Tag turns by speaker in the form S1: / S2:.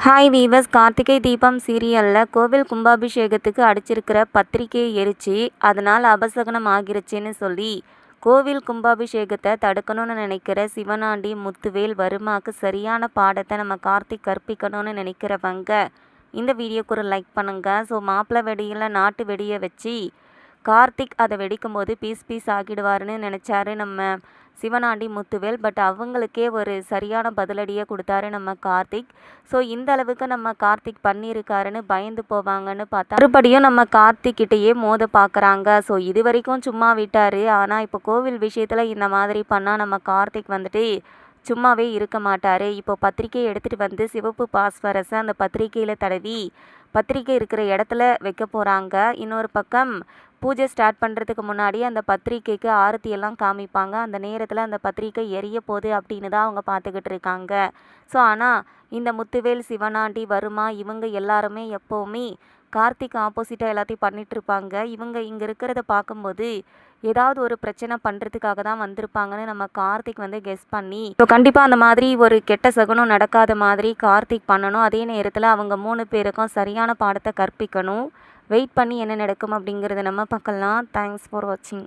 S1: Hi viewers Karthigai Deepam சீரியலில் கோவில் கும்பாபிஷேகத்துக்கு அடிச்சிருக்கிற பத்திரிக்கையை எரிச்சு அதனால் அபசகனம் ஆகிருச்சுன்னு சொல்லி கோவில் கும்பாபிஷேகத்தை தடுக்கணும்னு நினைக்கிற சிவனாண்டி முத்துவேல் வருமாக்கு சரியான பாடத்தை நம்ம கார்த்திக் கற்பிக்கணும்னு நினைக்கிறவங்க இந்த வீடியோக்கு ஒரு லைக் பண்ணுங்கள் ஸோ மாப்பிள்ளை வெடியில் நாட்டு வெடியை வச்சு கார்த்திக் அதை வெடிக்கும் போது பீஸ் பீஸ் ஆகிடுவார்னு நினச்சாரு நம்ம சிவனாண்டி முத்துவேல். பட் அவங்களுக்கே ஒரு சரியான பதிலடியை கொடுத்தாரு நம்ம கார்த்திக். ஸோ இந்த அளவுக்கு நம்ம கார்த்திக் பண்ணியிருக்காருன்னு பயந்து போவாங்கன்னு பார்த்தா மறுபடியும் நம்ம கார்த்திக் கிட்டேயே மோத பார்க்குறாங்க ஸோ இது வரைக்கும் சும்மா விட்டார். ஆனால் இப்போ கோவில் விஷயத்தில் இந்த மாதிரி பண்ணால் நம்ம கார்த்திக் வந்துட்டு சும்மாவே இருக்க மாட்டார். இப்போ பத்திரிக்கையை எடுத்துகிட்டு வந்து சிவப்பு பாஸ்வரஸை அந்த பத்திரிக்கையில் தடவி பத்திரிக்கை இருக்கிற இடத்துல வைக்க போகிறாங்க இன்னொரு பக்கம் பூஜை ஸ்டார்ட் பண்ணுறதுக்கு முன்னாடி அந்த பத்திரிக்கைக்கு ஆரத்தி எல்லாம் காமிப்பாங்க. அந்த நேரத்தில் அந்த பத்திரிக்கை எரிய போகுது அப்படின்னு தான் அவங்க பார்த்துக்கிட்டு இருக்காங்க. ஸோ ஆனால் இந்த முத்துவேல் சிவனாண்டி வருமா இவங்க எல்லாருமே எப்போவுமே கார்த்திக் ஆப்போசிட்டாக எல்லாத்தையும் பண்ணிட்டு இருப்பாங்க இவங்க இங்கே இருக்கிறத பார்க்கும்போது ஏதாவது ஒரு பிரச்சனை பண்ணுறதுக்காக தான் வந்திருப்பாங்கன்னு நம்ம கார்த்திக் வந்து கெஸ் பண்ணி ஸோ கண்டிப்பாக அந்த மாதிரி ஒரு கெட்ட சகுனம் நடக்காத மாதிரி கார்த்திக் பண்ணணும். அதே நேரத்தில் அவங்க மூணு பேருக்கும் சரியான பாடத்தை கற்பிக்கணும். வெயிட் பண்ணி என்ன நடக்கும் அப்படிங்கிறத நம்ம பார்க்கலாம். தேங்க்ஸ் ஃபார் வாட்சிங்